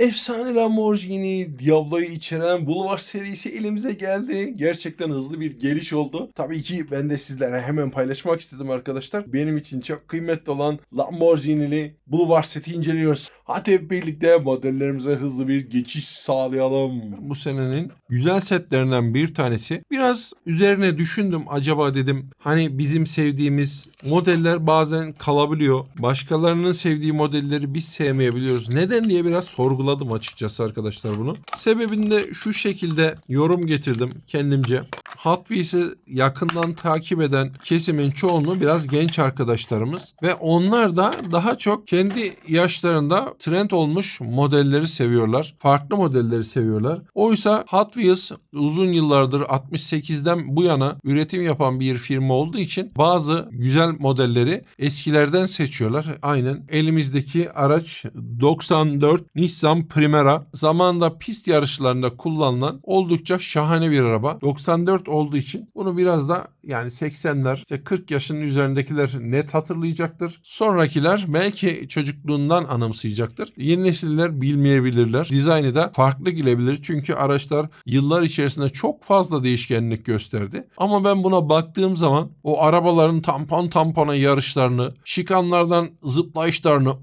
Efsane Lamborghini Diablo'yu içeren Boulevard serisi elimize geldi. Gerçekten hızlı bir geliş oldu. Tabii ki ben de sizlere hemen paylaşmak istedim arkadaşlar. Benim için çok kıymetli olan Lamborghini'li Boulevard seti inceliyoruz. Hadi hep birlikte modellerimize hızlı bir geçiş sağlayalım. Bu senenin güzel setlerinden bir tanesi. Biraz üzerine düşündüm acaba dedim. Hani bizim sevdiğimiz modeller bazen kalabiliyor. Başkalarının sevdiği modelleri biz sevmeyebiliyoruz. Neden diye biraz sorguladım açıkçası arkadaşlar bunu. Sebebini de şu şekilde yorum getirdim kendimce. Hot Wheels'i yakından takip eden kesimin çoğunluğu biraz genç arkadaşlarımız ve onlar da daha çok kendi yaşlarında trend olmuş modelleri seviyorlar. Farklı modelleri seviyorlar. Oysa Hot Wheels uzun yıllardır 68'den bu yana üretim yapan bir firma olduğu için bazı güzel modelleri eskilerden seçiyorlar. Aynen elimizdeki araç 94 Nissan Primera. Zamanında pist yarışlarında kullanılan oldukça şahane bir araba. 94 olduğu için bunu biraz da yani 80'ler işte 40 yaşının üzerindekiler net hatırlayacaktır. Sonrakiler belki çocukluğundan anımsayacaktır. Yeni nesiller bilmeyebilirler. Dizaynı da farklı gelebilir. Çünkü araçlar yıllar içerisinde çok fazla değişkenlik gösterdi. Ama ben buna baktığım zaman o arabaların tampon tampona yarışlarını, şikanlardan zıplayışlarını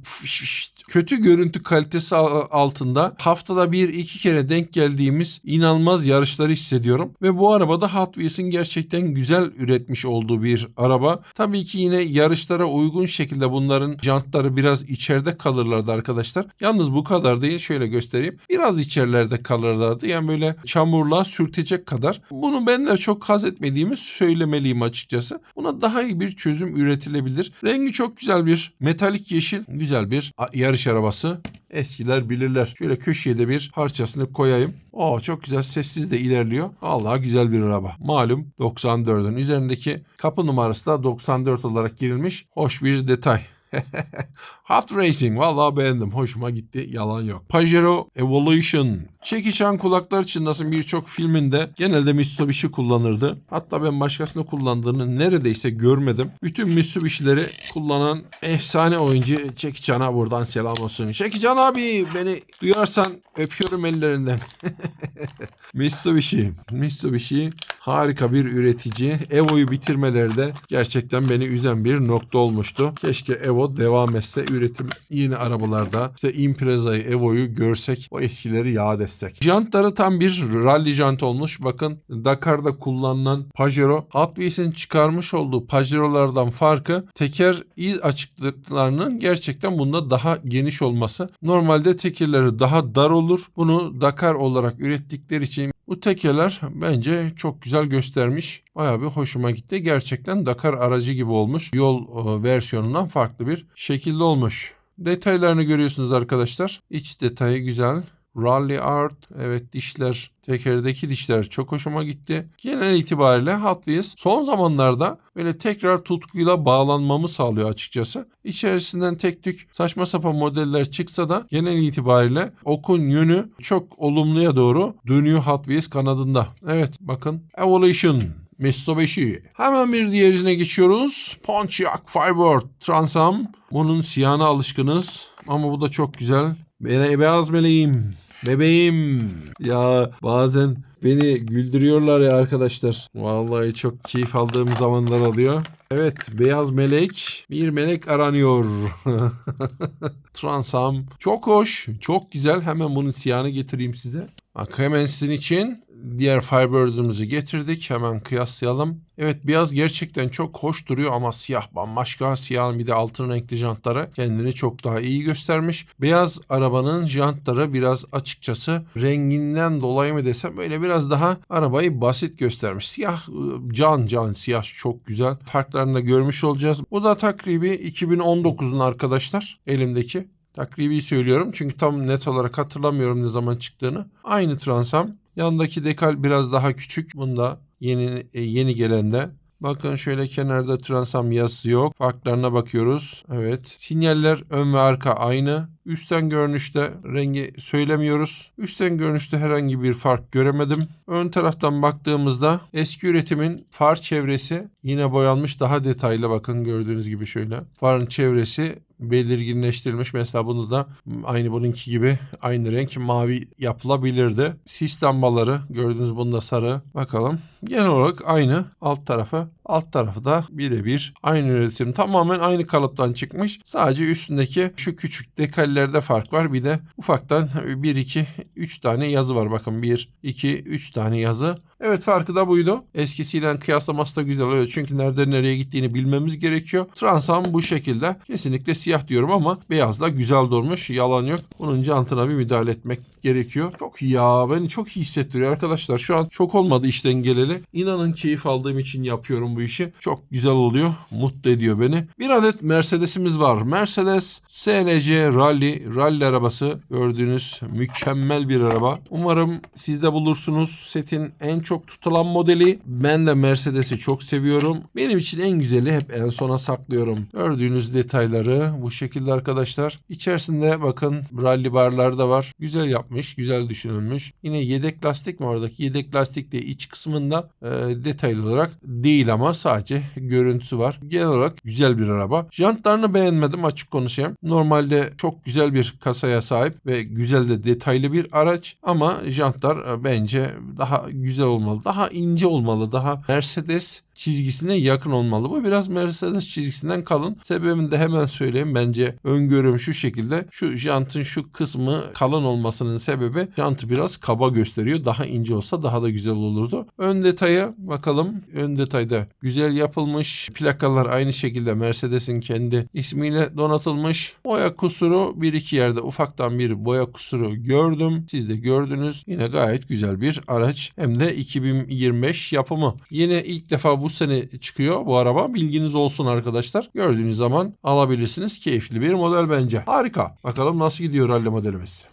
kötü görüntü kalitesi al- altında haftada bir iki kere denk geldiğimiz inanılmaz yarışları hissediyorum. Ve bu arabada Hot Wheels'in gerçekten güzel üretmiş olduğu bir araba. Tabii ki yine yarışlara uygun şekilde bunların jantları biraz içeride kalırlardı arkadaşlar. Yalnız bu kadar değil şöyle göstereyim. Biraz içerilerde kalırlardı. Yani böyle çamurluğa sürtecek kadar. Bunu ben de çok haz etmediğimi söylemeliyim açıkçası. Buna daha iyi bir çözüm üretilebilir. Rengi çok güzel bir metalik yeşil. Güzel bir yarış arabası. Eskiler bilirler. Şöyle köşeye de bir parçasını koyayım. Oo çok güzel sessiz de ilerliyor. Allah güzel bir araba. Malum 94'ün üzerindeki kapı numarası da 94 olarak girilmiş. Hoş bir detay. Hot Racing vallahi beğendim. Hoşuma gitti. Yalan yok. Pajero Evolution. Çekişen kulaklar çınlasın birçok filminde genelde Mitsubishi kullanırdı. Hatta ben başkasını kullandığını neredeyse görmedim. Bütün Mitsubishi'leri kullanan efsane oyuncu Çekichan'a buradan selam olsun. Çekichan abi beni duyarsan öpüyorum ellerinden. Mitsubishi. Mitsubishi harika bir üretici. Evo'yu bitirmeleri de gerçekten beni üzen bir nokta olmuştu. Keşke Evo devam etse üretim yeni arabalarda işte Impreza'yı Evo'yu görsek o eskileri yad etsek. Jantları tam bir rally jant olmuş. Bakın Dakar'da kullanılan Pajero Hot Wheels'in çıkarmış olduğu Pajero'lardan farkı teker iz açıklıklarının gerçekten bunda daha geniş olması. Normalde tekerleri daha dar olur. Bunu Dakar olarak ürettikleri için bu tekerler bence çok güzel göstermiş. Bayağı bir hoşuma gitti. Gerçekten Dakar aracı gibi olmuş. Yol e, versiyonundan farklı bir şekilde olmuş. Detaylarını görüyorsunuz arkadaşlar. İç detayı güzel. Rally Art, evet dişler, tekerdeki dişler çok hoşuma gitti. Genel itibariyle Wheels son zamanlarda böyle tekrar tutkuyla bağlanmamı sağlıyor açıkçası. İçerisinden tek tük saçma sapan modeller çıksa da genel itibariyle okun yönü çok olumluya doğru dönüyor Hot Wheels kanadında. Evet bakın Evolution. Mitsubishi. Hemen bir diğerine geçiyoruz. Pontiac Firebird Transam. Bunun siyahına alışkınız ama bu da çok güzel. Be beyaz meleğim. Bebeğim. Ya bazen beni güldürüyorlar ya arkadaşlar. Vallahi çok keyif aldığım zamanlar oluyor. Evet beyaz melek bir melek aranıyor. Transam çok hoş çok güzel hemen bunun siyahını getireyim size. Bak için diğer Firebird'ımızı getirdik. Hemen kıyaslayalım. Evet beyaz gerçekten çok hoş duruyor ama siyah bambaşka. Siyahın bir de altın renkli jantları kendini çok daha iyi göstermiş. Beyaz arabanın jantları biraz açıkçası renginden dolayı mı desem böyle biraz daha arabayı basit göstermiş. Siyah ıı, can can siyah çok güzel. Farklarını da görmüş olacağız. Bu da takribi 2019'un arkadaşlar elimdeki. Takribi söylüyorum çünkü tam net olarak hatırlamıyorum ne zaman çıktığını. Aynı Transam. Yandaki dekal biraz daha küçük. Bunda yeni e, yeni gelende. Bakın şöyle kenarda Transam yazısı yok. Farklarına bakıyoruz. Evet. Sinyaller ön ve arka aynı. Üstten görünüşte rengi söylemiyoruz. Üstten görünüşte herhangi bir fark göremedim. Ön taraftan baktığımızda eski üretimin far çevresi yine boyanmış daha detaylı bakın gördüğünüz gibi şöyle. Farın çevresi belirginleştirilmiş. Mesela bunu da aynı bununki gibi aynı renk mavi yapılabilirdi. Sis lambaları gördüğünüz bunda sarı. Bakalım. Genel olarak aynı alt tarafı. Alt tarafı da birebir aynı üretim. Tamamen aynı kalıptan çıkmış. Sadece üstündeki şu küçük dekalilerde fark var. Bir de ufaktan 1, 2, 3 tane yazı var. Bakın 1, 2, 3 tane yazı. Evet farkı da buydu. Eskisiyle kıyaslaması da güzel oluyor. Çünkü nerede nereye gittiğini bilmemiz gerekiyor. Transam bu şekilde. Kesinlikle siyah diyorum ama beyaz da güzel durmuş. Yalan yok. Bunun jantına bir müdahale etmek gerekiyor. Çok ya. Beni çok iyi hissettiriyor arkadaşlar. Şu an çok olmadı işten geleli. İnanın keyif aldığım için yapıyorum bu işi. Çok güzel oluyor. Mutlu ediyor beni. Bir adet Mercedes'imiz var. Mercedes SLC Rally. Rally arabası. Gördüğünüz mükemmel bir araba. Umarım siz de bulursunuz. Setin en çok tutulan modeli. Ben de Mercedes'i çok seviyorum. Benim için en güzeli hep en sona saklıyorum. Gördüğünüz detayları bu şekilde arkadaşlar. İçerisinde bakın rally barlar da var. Güzel yapmış, güzel düşünülmüş. Yine yedek lastik mi oradaki? Yedek lastik de iç kısmında e, detaylı olarak değil ama sadece görüntüsü var. Genel olarak güzel bir araba. Jantlarını beğenmedim açık konuşayım. Normalde çok güzel bir kasaya sahip ve güzel de detaylı bir araç ama jantlar e, bence daha güzel olmalı. Daha ince olmalı. Daha Mercedes çizgisine yakın olmalı. Bu biraz Mercedes çizgisinden kalın. Sebebini de hemen söyleyeyim. Bence öngörüm şu şekilde. Şu jantın şu kısmı kalın olmasının sebebi jantı biraz kaba gösteriyor. Daha ince olsa daha da güzel olurdu. Ön detaya bakalım. Ön detayda güzel yapılmış. Plakalar aynı şekilde Mercedes'in kendi ismiyle donatılmış. Boya kusuru bir iki yerde ufaktan bir boya kusuru gördüm. Siz de gördünüz. Yine gayet güzel bir araç. Hem de 2025 yapımı. Yine ilk defa bu sene çıkıyor bu araba. Bilginiz olsun arkadaşlar. Gördüğünüz zaman alabilirsiniz. Keyifli bir model bence. Harika. Bakalım nasıl gidiyor rally modelimiz.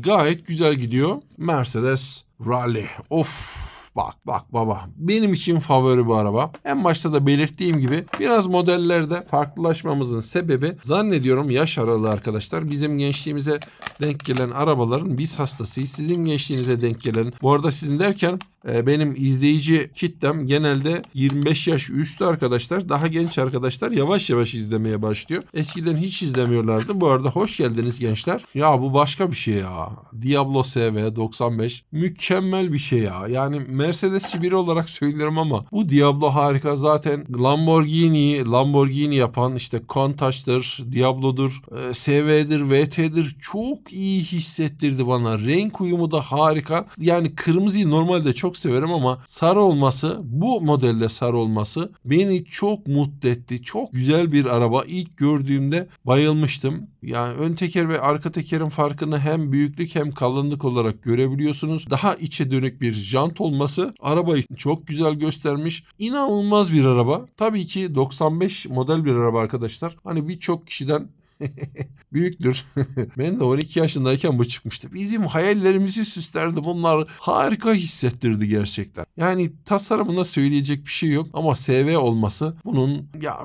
Gayet güzel gidiyor. Mercedes Rally. Of bak bak baba. Benim için favori bu araba. En başta da belirttiğim gibi biraz modellerde farklılaşmamızın sebebi zannediyorum yaş aralığı arkadaşlar. Bizim gençliğimize denk gelen arabaların biz hastasıyız. Sizin gençliğinize denk gelen. Bu arada sizin derken benim izleyici kitlem genelde 25 yaş üstü arkadaşlar. Daha genç arkadaşlar yavaş yavaş izlemeye başlıyor. Eskiden hiç izlemiyorlardı. Bu arada hoş geldiniz gençler. Ya bu başka bir şey ya. Diablo SV 95 mükemmel bir şey ya. Yani Mercedesçi biri olarak söylüyorum ama bu Diablo harika. Zaten Lamborghini, Lamborghini yapan işte Countach'tır, Diablo'dur, e, SV'dir, VT'dir çok iyi hissettirdi bana. Renk uyumu da harika. Yani kırmızıyı normalde çok severim ama sarı olması, bu modelde sarı olması beni çok mutlu etti. Çok güzel bir araba. İlk gördüğümde bayılmıştım. Yani ön teker ve arka tekerin farkını hem büyüklük hem kalınlık olarak görebiliyorsunuz. Daha içe dönük bir jant olması arabayı çok güzel göstermiş. İnanılmaz bir araba. Tabii ki 95 model bir araba arkadaşlar. Hani birçok kişiden büyüktür. ben de 12 yaşındayken bu çıkmıştı. Bizim hayallerimizi süslerdi. Bunlar harika hissettirdi gerçekten. Yani tasarımında söyleyecek bir şey yok ama SV olması bunun ya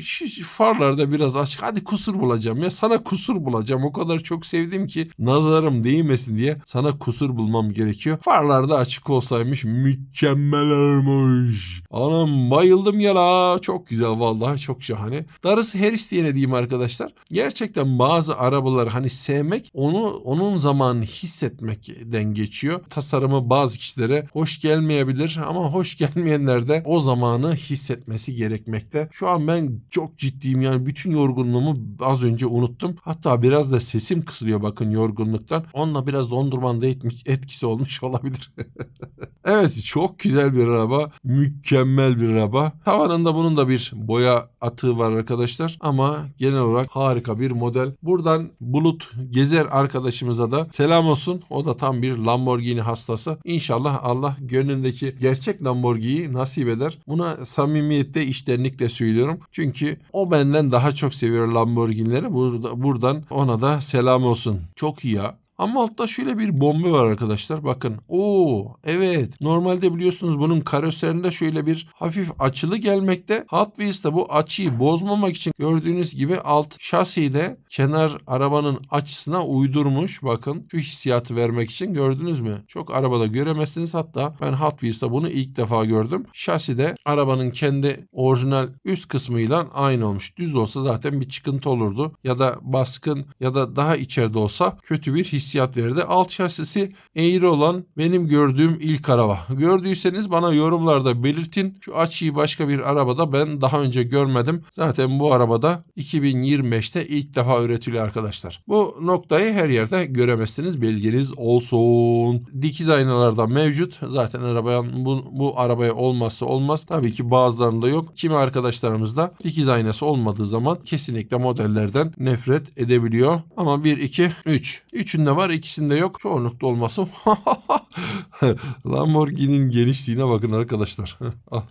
şu farlarda biraz açık. Hadi kusur bulacağım ya sana kusur bulacağım. O kadar çok sevdim ki nazarım değmesin diye sana kusur bulmam gerekiyor. Farlarda açık olsaymış mükemmel olmuş. Anam bayıldım ya la. Çok güzel vallahi çok şahane. Darısı her isteyene diyeyim arkadaşlar. Gerçekten bazı arabaları hani sevmek onu onun zamanı hissetmekten geçiyor. Tasarımı bazı kişilere hoş gelmeyebilir ama hoş gelmeyenler de o zamanı hissetmesi gerekmekte. Şu an ben çok ciddiyim yani bütün yorgunluğumu az önce unuttum. Hatta biraz da sesim kısılıyor bakın yorgunluktan. Onunla biraz dondurmanın da etmiş, etkisi olmuş olabilir. evet çok güzel bir araba. Mükemmel bir araba. Tavanında bunun da bir boya atığı var arkadaşlar. Ama genel olarak harika bir model. Buradan Bulut Gezer arkadaşımıza da selam olsun. O da tam bir Lamborghini hastası. İnşallah Allah gönlündeki gerçek Lamborghini'yi nasip eder. Buna samimiyette iştenlikle söylüyorum. Çünkü o benden daha çok seviyor Lamborghini'leri. Burada, buradan ona da selam olsun. Çok iyi ya. Ama altta şöyle bir bombe var arkadaşlar. Bakın. Oo evet. Normalde biliyorsunuz bunun karoserinde şöyle bir hafif açılı gelmekte. Hot Wheels'ta bu açıyı bozmamak için gördüğünüz gibi alt şasiyi de kenar arabanın açısına uydurmuş. Bakın şu hissiyatı vermek için gördünüz mü? Çok arabada göremezsiniz. Hatta ben Hot Wheels'ta bunu ilk defa gördüm. Şasi de arabanın kendi orijinal üst kısmıyla aynı olmuş. Düz olsa zaten bir çıkıntı olurdu. Ya da baskın ya da daha içeride olsa kötü bir hissiyat verirdi. Alt şasisi eğri olan benim gördüğüm ilk araba. Gördüyseniz bana yorumlarda belirtin. Şu açıyı başka bir arabada ben daha önce görmedim. Zaten bu arabada 2025'te ilk defa üretiliyor arkadaşlar. Bu noktayı her yerde göremezsiniz. Bilginiz olsun. Dikiz aynalarda mevcut. Zaten arabanın bu, bu arabaya olmazsa olmaz. Tabii ki bazılarında yok. Kimi arkadaşlarımızda dikiz aynası olmadığı zaman kesinlikle modellerden nefret edebiliyor. Ama 1, 2, 3. Üçünde var ikisinde yok. Çoğunlukta olması. Lamborghini'nin genişliğine bakın arkadaşlar. Ah.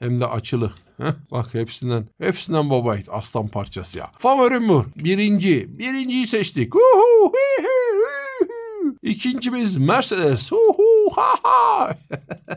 Hem de açılı. Bak hepsinden hepsinden baba yiğit, aslan parçası ya. Favorim bu. Birinci. Birinciyi seçtik. Uhu, hi, hi, hi. İkincimiz Mercedes. Uhu, ha, ha.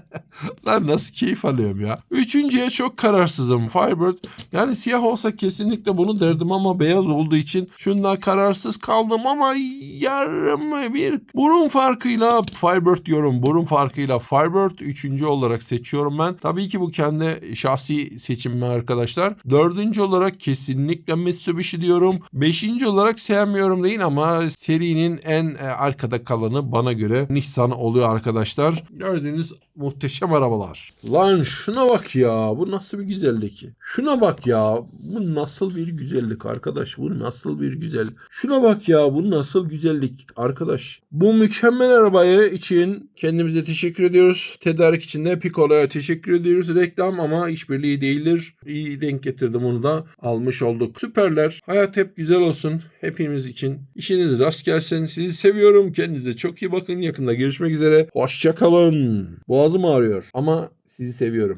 Lan nasıl keyif alıyorum ya. Üçüncüye çok kararsızım. Firebird. Yani siyah olsa kesinlikle bunu derdim ama beyaz olduğu için şundan kararsız kaldım ama yarım bir burun farkıyla Firebird diyorum. Burun farkıyla Firebird üçüncü olarak seçiyorum ben. Tabii ki bu kendi şahsi seçimim arkadaşlar. Dördüncü olarak kesinlikle Mitsubishi diyorum. Beşinci olarak sevmiyorum değil ama serinin en e, arkada kalanı bana göre Nissan oluyor arkadaşlar. Gördüğünüz muhteşem arabalar. Lan şuna bak ya. Bu nasıl bir güzellik. Şuna bak ya. Bu nasıl bir güzellik arkadaş. Bu nasıl bir güzel. Şuna bak ya. Bu nasıl güzellik arkadaş. Bu mükemmel arabayı için kendimize teşekkür ediyoruz. Tedarik için de Piccolo'ya teşekkür ediyoruz. Reklam ama işbirliği değildir. İyi denk getirdim onu da almış olduk. Süperler. Hayat hep güzel olsun. Hepimiz için. İşiniz rast gelsin. Sizi seviyorum. Kendinize çok iyi bakın. Yakında görüşmek üzere. Hoşçakalın. Boğazım ağrıyor ama sizi seviyorum.